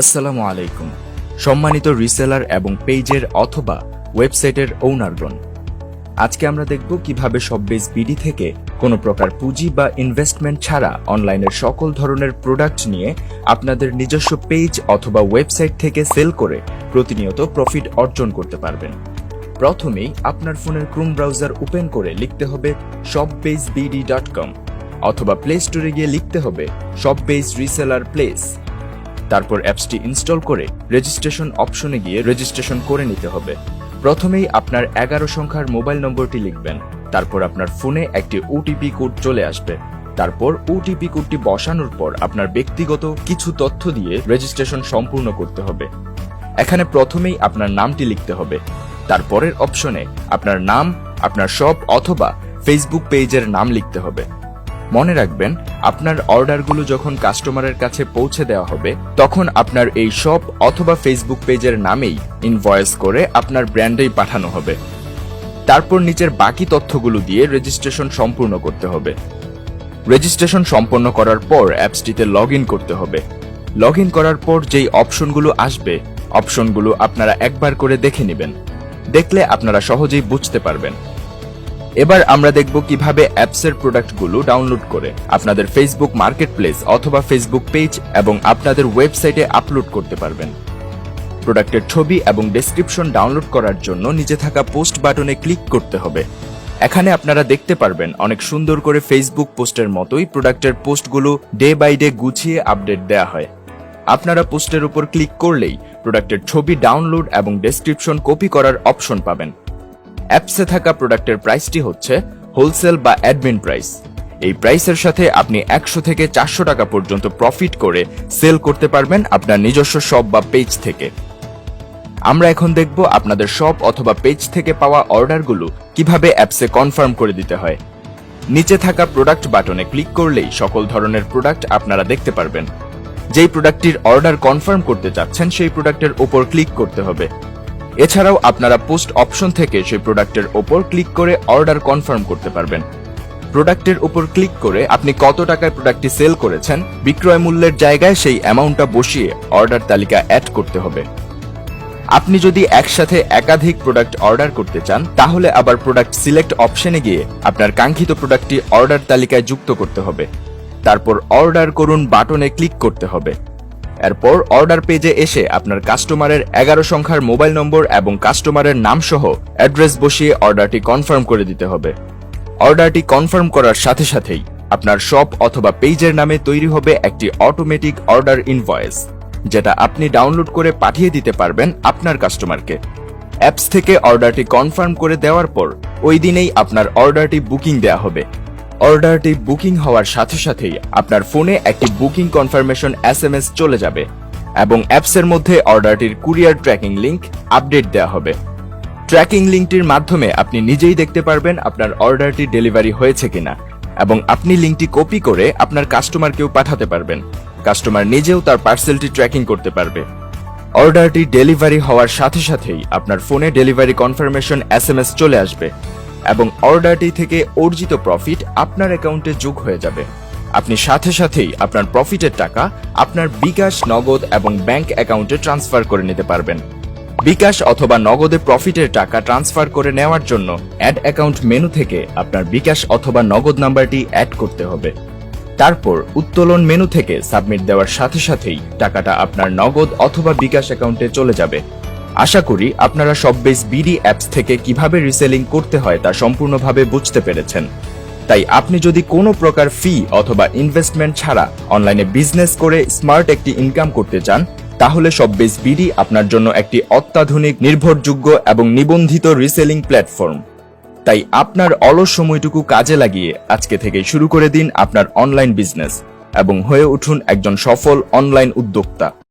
আসসালামু আলাইকুম। সম্মানিত রিসেলার এবং পেজের অথবা ওয়েবসাইটের ওনারগণ আজকে আমরা দেখব কীভাবে সব সববেজ বিডি থেকে কোনো প্রকার পুঁজি বা ইনভেস্টমেন্ট ছাড়া অনলাইনের সকল ধরনের প্রোডাক্ট নিয়ে আপনাদের নিজস্ব পেজ অথবা ওয়েবসাইট থেকে সেল করে প্রতিনিয়ত প্রফিট অর্জন করতে পারবেন। প্রথমেই আপনার ফোনের ক্রোম ব্রাউজার ওপেন করে লিখতে হবে শপবেজ বিডি ডট কম অথবা প্লে স্টোরে গিয়ে লিখতে হবে শপবেজ রিসেলার প্লেস তারপর অ্যাপসটি ইনস্টল করে রেজিস্ট্রেশন অপশনে গিয়ে রেজিস্ট্রেশন করে নিতে হবে। প্রথমেই আপনার এগারো সংখ্যার মোবাইল নম্বরটি লিখবেন। তারপর আপনার ফোনে একটি ওটিপি কোড চলে আসবে। তারপর ওটিপি কোডটি বসানোর পর আপনার ব্যক্তিগত কিছু তথ্য দিয়ে রেজিস্ট্রেশন সম্পূর্ণ করতে হবে। এখানে প্রথমেই আপনার নামটি লিখতে হবে। তারপরের অপশনে আপনার নাম, আপনার সব অথবা ফেসবুক পেজের নাম লিখতে হবে। মনে রাখবেন, আপনার অর্ডারগুলো যখন কাস্টমারের কাছে পৌঁছে দেওয়া হবে, তখন আপনার এই শপ অথবা ফেসবুক পেজের নামেই ইনভয়েস করে আপনার ব্র্যান্ডেই পাঠানো হবে। তারপর নিচের বাকি তথ্যগুলো দিয়ে রেজিস্ট্রেশন সম্পূর্ণ করতে হবে। রেজিস্ট্রেশন সম্পন্ন করার পর অ্যাপসটিতে লগ করতে হবে। লগ করার পর যেই অপশনগুলো আসবে, অপশনগুলো আপনারা একবার করে দেখে নেবেন। দেখলে আপনারা সহজেই বুঝতে পারবেন। এবার আমরা দেখব কীভাবে অ্যাপসের প্রোডাক্টগুলো ডাউনলোড করে আপনাদের ফেসবুক মার্কেটপ্লেস অথবা ফেসবুক পেজ এবং আপনাদের ওয়েবসাইটে আপলোড করতে পারবেন। প্রোডাক্টের ছবি এবং ডেসক্রিপশন ডাউনলোড করার জন্য নিচে থাকা পোস্ট বাটনে ক্লিক করতে হবে। এখানে আপনারা দেখতে পারবেন অনেক সুন্দর করে ফেসবুক পোস্টের মতোই প্রোডাক্টের পোস্টগুলো ডে বাই ডে গুছিয়ে আপডেট দেওয়া হয়। আপনারা পোস্টের উপর ক্লিক করলেই প্রোডাক্টের ছবি ডাউনলোড এবং ডেসক্রিপশন কপি করার অপশন পাবেন। অ্যাপসে থাকা প্রোডাক্টের প্রাইসটি হচ্ছে হোলসেল বা অ্যাডমিন প্রাইস। এই প্রাইসের সাথে আপনি একশো থেকে চারশো টাকা পর্যন্ত প্রফিট করে সেল করতে পারবেন আপনার নিজস্ব শপ বা পেজ থেকে। আমরা এখন দেখব আপনাদের শপ অথবা পেজ থেকে পাওয়া অর্ডারগুলো কীভাবে অ্যাপসে কনফার্ম করে দিতে হয়। নিচে থাকা প্রোডাক্ট বাটনে ক্লিক করলেই সকল ধরনের প্রোডাক্ট আপনারা দেখতে পারবেন। যেই প্রোডাক্টটির অর্ডার কনফার্ম করতে চাচ্ছেন, সেই প্রোডাক্টের উপর ক্লিক করতে হবে। এছাড়াও আপনারা পোস্ট অপশন থেকে সেই প্রোডাক্টের ওপর ক্লিক করে অর্ডার কনফার্ম করতে পারবেন। প্রোডাক্টের উপর ক্লিক করে আপনি কত টাকায় প্রোডাক্টটি সেল করেছেন, বিক্রয় মূল্যের জায়গায় সেই অ্যামাউন্টটা বসিয়ে অর্ডার তালিকা অ্যাড করতে হবে। আপনি যদি একসাথে একাধিক প্রোডাক্ট অর্ডার করতে চান, তাহলে আবার প্রোডাক্ট সিলেক্ট অপশনে গিয়ে আপনার কাঙ্ক্ষিত প্রোডাক্টটি অর্ডার তালিকায় যুক্ত করতে হবে। তারপর অর্ডার করুন বাটনে ক্লিক করতে হবে। এরপর অর্ডার পেজে এসে আপনার কাস্টমারের এগারো সংখ্যার মোবাইল নম্বর এবং কাস্টমারের নাম সহ অ্যাড্রেস বসিয়ে অর্ডারটি কনফার্ম করে দিতে হবে। অর্ডারটি কনফার্ম করার সাথে সাথেই আপনার শপ অথবা পেজের নামে তৈরি হবে একটি অটোমেটিক অর্ডার ইনভয়েস, যেটা আপনি ডাউনলোড করে পাঠিয়ে দিতে পারবেন আপনার কাস্টমারকে। অ্যাপস থেকে অর্ডারটি কনফার্ম করে দেওয়ার পর ওই দিনেই আপনার অর্ডারটি বুকিং দেওয়া হবে। অর্ডারটি বুকিং হওয়ার সাথে সাথেই আপনার ফোনে একটি booking confirmation S M S চলে যাবে এবং অ্যাপসের মধ্যে অর্ডারটির কুরিয়ার ট্র্যাকিং লিংক আপডেট দেওয়া হবে। ট্র্যাকিং লিঙ্কটির মাধ্যমে আপনি নিজেই দেখতে পারবেন আপনার অর্ডারটি ডেলিভারি হয়েছে কিনা এবং আপনি লিঙ্কটি কপি করে আপনার কাস্টমারকেও পাঠাতে পারবেন। কাস্টমার নিজেও তার পার্সেলটি ট্র্যাকিং করতে পারবে। অর্ডারটি ডেলিভারি হওয়ার সাথে সাথেই আপনার ফোনে ডেলিভারি কনফার্মেশন এস চলে আসবে। এবং অর্ডারটি থেকে অর্জিত প্রফিট আপনার অ্যাকাউন্টে যোগ হয়ে যাবে। আপনি সাথে সাথেই আপনার প্রফিটের টাকা আপনার বিকাশ, নগদ এবং ব্যাংক অ্যাকাউন্টে ট্রান্সফার করে নিতে পারবেন। বিকাশ অথবা নগদে প্রফিটের টাকা ট্রান্সফার করে নেওয়ার জন্য অ্যাড অ্যাকাউন্ট মেনু থেকে আপনার বিকাশ অথবা নগদ নাম্বারটি অ্যাড করতে হবে। তারপর উত্তোলন মেনু থেকে সাবমিট দেওয়ার সাথে সাথেই টাকাটা আপনার নগদ অথবা বিকাশ অ্যাকাউন্টে চলে যাবে। আশা করি আপনারা সববেজ বিডি অ্যাপস থেকে কীভাবে রিসেলিং করতে হয় তা সম্পূর্ণভাবে বুঝতে পেরেছেন। তাই আপনি যদি কোনো প্রকার ফি অথবা ইনভেস্টমেন্ট ছাড়া অনলাইনে বিজনেস করে স্মার্ট একটি ইনকাম করতে চান, তাহলে সববেজ বিডি আপনার জন্য একটি অত্যাধুনিক, নির্ভরযোগ্য এবং নিবন্ধিত রিসেলিং প্ল্যাটফর্ম তাই আপনার অলস সময়টুকু কাজে লাগিয়ে আজকে থেকে শুরু করে দিন আপনার অনলাইন বিজনেস এবং হয়ে উঠুন একজন সফল অনলাইন উদ্যোক্তা।